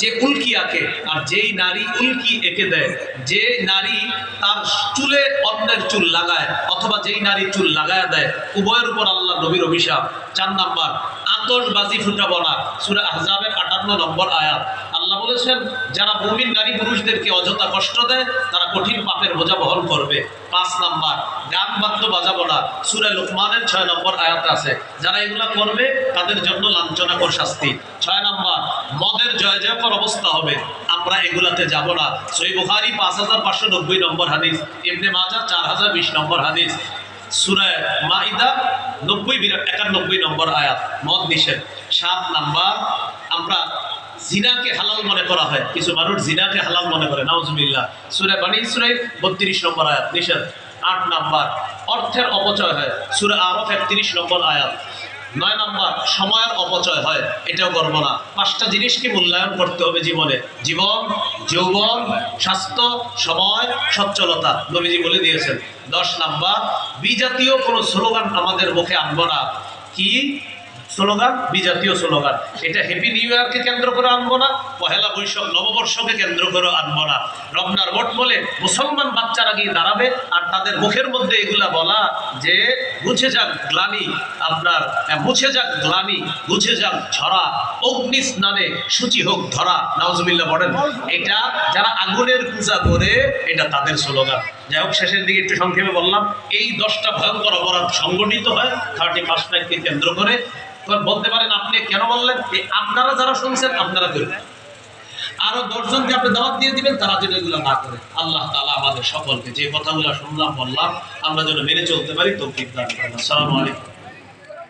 যে উল্কি আঁকে আর যেই নারী উল্কি এঁকে দেয়। যে নারী তার চুলে অন্যের চুল লাগায় অথবা যেই নারী চুল লাগায় দেয়, উভয়ের উপর আল্লাহ নবীর অভিশাপ। চার নাম্বার, আতশবাজি ফুটাবো না। সূরা আহজাবের আটান্ন নম্বর আয়াত। আল্লাহ বলেছেন, যারা মুমিন নারী পুরুষদেরকে অযথা কষ্ট দেয়, তারা কঠিন পাপের বোঝা বহন করবে। পাঁচ নাম্বার, গান বাদ্য বাজাবো না। সুরে লোকমানের ছয় নম্বর আয়াত আছে, যারা এগুলা করবে, তাদের জন্য লাঞ্ছনাকর শাস্তি। ছয় নম্বর, মদের জয় জয়কর অবস্থা হবে। আমরা এগুলাতে যাব না। সই বুখারি পাঁচ হাজার পাঁচশো নব্বই নম্বর হাদিস এমনি মাজা চার হাজার বিশ নম্বর হাদিস। সুরায় মাইদা নব্বই বিরা- একানব্বই নম্বর আয়াত, মদ নিষেধ। সাত নাম্বার, আমরা জিনাকে হালাল মনে করা হয়। কিছু মানুষ জিনাকে হালাল মনে করে। নাউজুবিল্লাহ। সুরে বানি সুরে বত্রিশ নম্বর আয়াত। নিষেধ। আট নাম্বার। অর্থের অপচয় হয়। সুরে আরফ একত্রিশ নম্বর আয়াত। নয় নাম্বার। সময়ের অপচয় হয়। এটাও করব না। পাঁচটা জিনিসকে মূল্যায়ন করতে হবে জীবনে? জীবন, যৌবন, স্বাস্থ্য, সময়, সচ্ছলতা। নবীজি বলে দিয়েছেন। দশ নাম্বার। বিজাতীয় কোনো স্লোগান আমাদের মুখে আনব না। কি? স্লোগান, বিজাতীয় স্লোগান। এটা হ্যাপি নিউ ইয়ারকে কেন্দ্র করে আনব না, পহেলা বৈশাখ, নববর্ষকে কেন্দ্র করে আনব না। রমনার ভোট বলে মুসলমান বাচ্চারা গিয়ে দাঁড়াবে আর তাদের মুখের মধ্যে এগুলা বলা যে মুছে যাক গ্লানি আপনার মুছে যাক গ্লানি মুছে যাক ঝরা, অগ্নি স্নানে সূচি হোক ধরা। নাউজুবিল্লাহ বলেন, এটা যারা আগুনের পূজা করে, এটা তাদের স্লোগান। যাই হোক, শেষের দিকে একটু সংক্ষেপে বললাম, এই দশটা ভয়ঙ্কর অপরাধ সংগঠিত হয় থার্টি ফার্স্ট নাইটকে কেন্দ্র করে। এবার বলতে পারেন, আপনি কেন বললেন? আপনারা যারা শুনছেন, আপনারা করবেন আরও দশজনকে আপনি দাওয়াত দিয়ে দিবেন, তারা যেন এগুলো না করে। আল্লাহ তালা আমাদের সকলকে যে কথাগুলো শুনলাম, বললাম, আমরা যেন মেনে চলতে পারি, তৌফিক দান করেন। আসসালামু আলাইকুম।